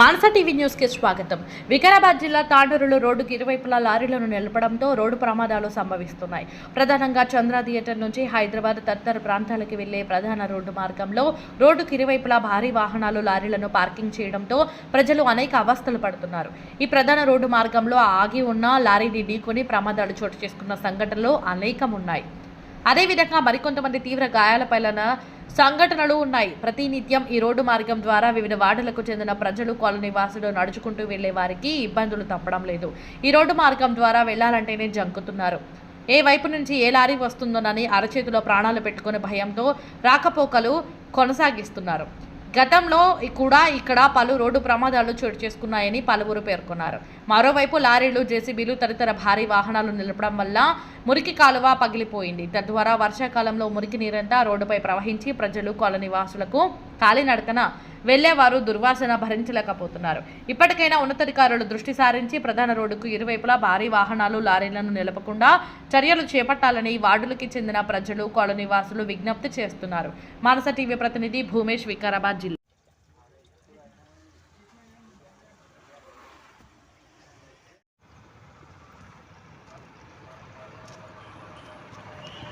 మానస TV న్యూస్కి స్వాగతం. వికారాబాద్ జిల్లా తాండూరులో రోడ్డుకి ఇరువైపులా లారీలను నిలపడంతో రోడ్డు ప్రమాదాలు సంభవిస్తున్నాయి. ప్రధానంగా చంద్ర థియేటర్ నుంచి హైదరాబాద్ తదితర ప్రాంతాలకు వెళ్ళే ప్రధాన రోడ్డు మార్గంలో రోడ్డుకి ఇరువైపులా భారీ వాహనాలు లారీలను పార్కింగ్ చేయడంతో ప్రజలు అనేక అవస్థలు పడుతున్నారు. ఈ ప్రధాన రోడ్డు మార్గంలో ఆగి ఉన్న లారీని ఢీకొని ప్రమాదాలు చోటు చేసుకున్న సంఘటనలు అనేకం ఉన్నాయి అదేవిధంగా మరికొంతమంది తీవ్ర గాయాలపైన సంఘటనలు ఉన్నాయి. ప్రతినిత్యం ఈ రోడ్డు మార్గం ద్వారా వివిధ వార్డులకు చెందిన ప్రజలు కాలనీ వాసులు నడుచుకుంటూ వెళ్ళే వారికి ఇబ్బందులు తప్పడం లేదు. ఈ రోడ్డు మార్గం ద్వారా వెళ్ళాలంటేనే జంకుతున్నారు. ఏ వైపు నుంచి ఏ లారీ వస్తుందోనని అరచేతిలో ప్రాణాలు పెట్టుకునే భయంతో రాకపోకలు కొనసాగిస్తున్నారు. గతంలో కూడా ఇక్కడ పలు రోడ్డు ప్రమాదాలు చోటు చేసుకున్నాయని పలువురు పేర్కొన్నారు. మరోవైపు లారీలు జేసీబీలు తదితర భారీ వాహనాలు నిలపడం వల్ల మురికి కాలువ పగిలిపోయింది. తద్వారా వర్షాకాలంలో మురికి నీరంతా రోడ్డుపై ప్రవహించి ప్రజలు కాలనీ వాసులకు కాలినడకన వెళ్ళేవారు దుర్వాసన భరించలేకపోతున్నారు. ఇప్పటికైనా ఉన్నతాధికారులు దృష్టి సారించి ప్రధాన రోడ్డుకు ఇరువైపులా భారీ వాహనాలు లారీలను నిలపకుండా చర్యలు చేపట్టాలని వార్డులకి చెందిన ప్రజలు కాలనీవాసులు విజ్ఞప్తి చేస్తున్నారు. మానస టీవీ ప్రతినిధి భూమేష్ వికారాబాద్ జిల్లా.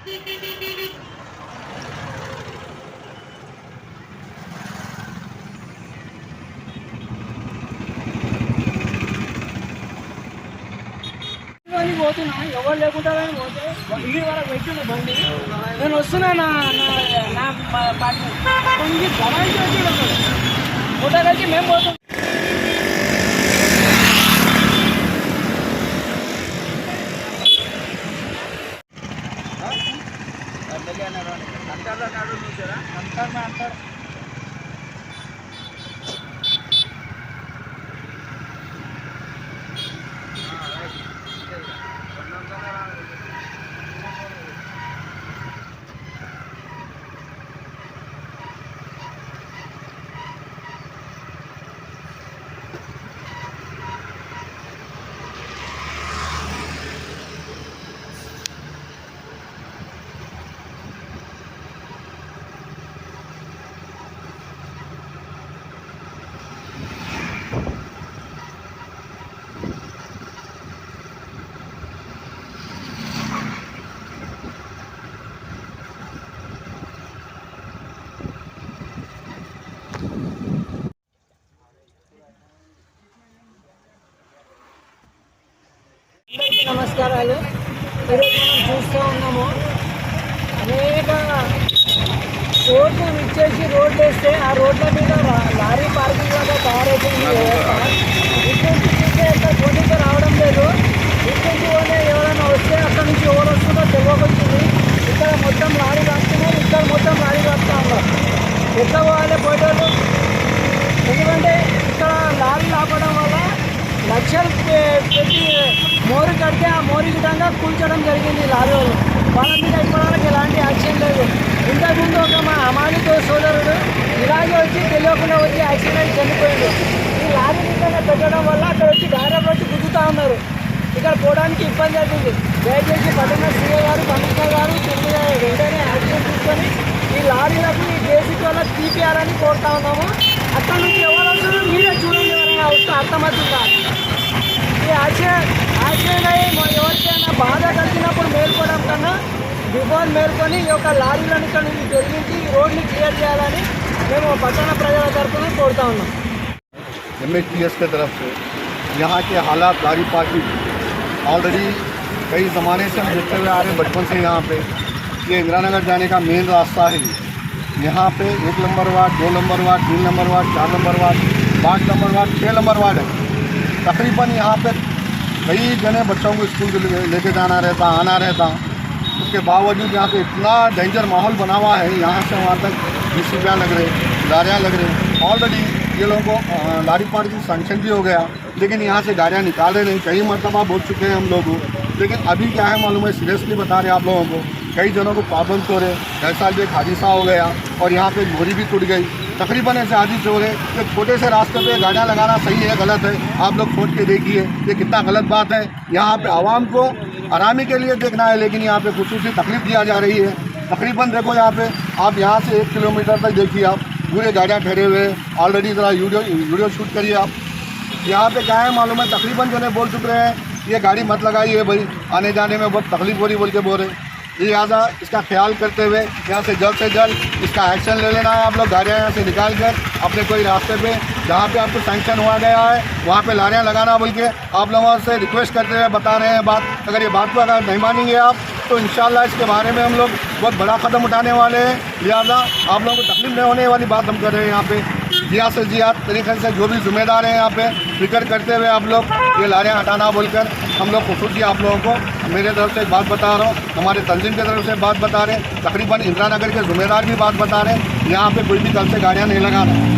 అని పోతున్నా ఎవరు లేకుండా కానీ పోతే ఇవి వరకు పెట్టింది బండి నేను వస్తున్నా నా నా నా పార్టీ కొంచెం గమనించి వచ్చిండు ఫోటో కలిసి మేము పోతున్నాం నమస్కారాలు. ఈరోజు మనం చూస్తూ ఉన్నాము అనేక రోడ్లు ఇచ్చేసి రోడ్లు వేస్తే ఆ రోడ్ల మీద లారీ పార్కింగ్ లాగా తయారైపోయింది ఈ చూస్తే పోటీకి రావడం లేదు ఇటు నుంచి పోతే ఎవరైనా వస్తే అక్కడ నుంచి ఎవరు వస్తుందో తెలియకొచ్చింది ఇక్కడ మొత్తం లారీ రాస్తున్నారు ఇక్కడ మొత్తం లారీ రాస్తా ఉన్నారు ఎట్లా పోవాలి పోయేటోళ్ళు ఎందుకంటే ఇక్కడ లారీలు ఆపడం వల్ల లక్షలు పెట్టి మోరు కడితే ఆ మోరి విధంగా కూల్చడం జరిగింది లారీ వాళ్ళు. వాళ్ళ మీద ఇప్పటివరకు ఎలాంటి యాక్షన్ లేదు. ఇంతకుముందు ఒక మా అమానితో సోదరుడు ఇలాగే వచ్చి తెలియకుండా వచ్చి యాక్సిడెంట్ చనిపోయాడు ఈ లారీ విధంగా పెట్టడం వల్ల అక్కడ వచ్చి డైరెక్ట్ వచ్చి గుద్దుతూ ఉన్నారు. ఇక్కడ పోవడానికి ఇబ్బంది అవుతుంది దయచేసి పట్టణ సీఏ గారు కమిషనర్ గారు తిరిగి వెంటనే యాక్షన్ తీసుకొని ఈ లారీలకు ఈ వల్ల వాళ్ళకి తీపియాలని కోరుతా ఉన్నాము. అక్కడ నుంచి ఎవరు మీరే చూడండి. వస్తే అర్థమవుతుందా ఈ యాక్సిడెంట్ యాక్సిడెంట్ అయ్యి మొ- ఎవరికైనా బాధ కలిగినప్పుడు మేల్కోవడం కన్నా బిఫోర్ మేల్కొని ఈ యొక్క లారీలను ఇక్కడ నుంచి తొలగించి ఈ రోడ్ని క్లియర్ చేయాలని మేము పట్టణ ప్రజల తరఫున కోరుతా ఉన్నాం एम की तरफ से यहाँ के हालात गाड़ी पार्किंग ऑलरेडी कई ज़माने से हम देखते हुए आ रहे हैं बचपन से यहाँ पे ये इंदिरा नगर जाने का मेन रास्ता है ये। यहाँ पे एक नंबर वार्ड दो नंबर वार्ड तीन नंबर वार्ड चार नंबर वार्ड पाँच नंबर वार्ड, छः नंबर वार्ड है। तकरीबन यहाँ पे कई जने बच्चों को स्कूल लेके जाना रहता, आना रहता। उसके बावजूद यहाँ पे इतना डेंजर माहौल बना हुआ है, यहाँ से वहाँ तक जीसीबियाँ लग रहे गाड़ियाँ लग रही। ऑलरेडी ये लोगों को लारी पार्टी की सैंक्शन भी हो गया। लेकिन यहाँ से गाड़ियाँ निकाल रहे नहीं, कई मरतबा बोल चुके हैं हम लोग। लेकिन अभी क्या है मालूम है सीरियसली बता रहे आप लोगों को। कई जनों को पाबंद हो रहे ढाई साल भी एक हादसा हो गया और यहाँ पे मोरी भी टूट गई। तकरीबन ऐसे हादिस हो रहे कि छोटे से रास्ते पे गाड़ियाँ लगाना सही है, गलत है, आप लोग सोच के देखिए। ये कितना गलत बात है। यहाँ पे आवाम को आरामी के लिए देखना है, लेकिन यहाँ पे खसूसी तकलीफ़ दिया जा रही है। तकरीबन देखो यहाँ पे, आप यहाँ से एक किलोमीटर तक देखिए आप, पूरे गाड़ियाँ ठहरे हुए ऑलरेडी ज़रा वीडियो वीडियो शूट करिए आप। यहाँ पे क्या है मालूम है? तकरीबन जो है बोल चुके हैं, ये गाड़ी मत लगाइए भाई। आने जाने में बहुत तकलीफ़ हो रही बोल के बोल रहे लिहाजा इसका ख्याल करते हुए यहाँ से जल्द से जल्द इसका एक्शन ले लेना है आप लोग। गाड़ियाँ यहाँ से निकाल कर अपने कोई रास्ते पे जहाँ पे आपको सैंक्शन हुआ गया है, वहाँ पे लारियाँ लगाना बोल के आप लोगों से रिक्वेस्ट करते हुए बता रहे हैं बात। अगर ये बात को अगर नहीं मानेंगे आप तो इंशाल्लाह इसके बारे में हम लोग बहुत बड़ा कदम उठाने वाले हैं। लिहाजा आप लोगों को तकलीफ़ नहीं होने वाली बात हम कर रहे हैं यहाँ पे। जिया से जिया तरीके से जो भी जिम्मेदार हैं यहाँ पे फ़िक्र करते हुए आप लोग ये लारे हटाना बोलकर हम लोग खसूसी आप लोगों को मेरे तरफ़ से बात बता रहा हूँ, हमारे तंजीम की तरफ़ से बात बता रहे हैं, तकरीबन इंदिरा नगर के जिम्मेदार भी बात बता रहे हैं, यहाँ पे कोई भी कल से गाड़ियाँ नहीं लगा लगाना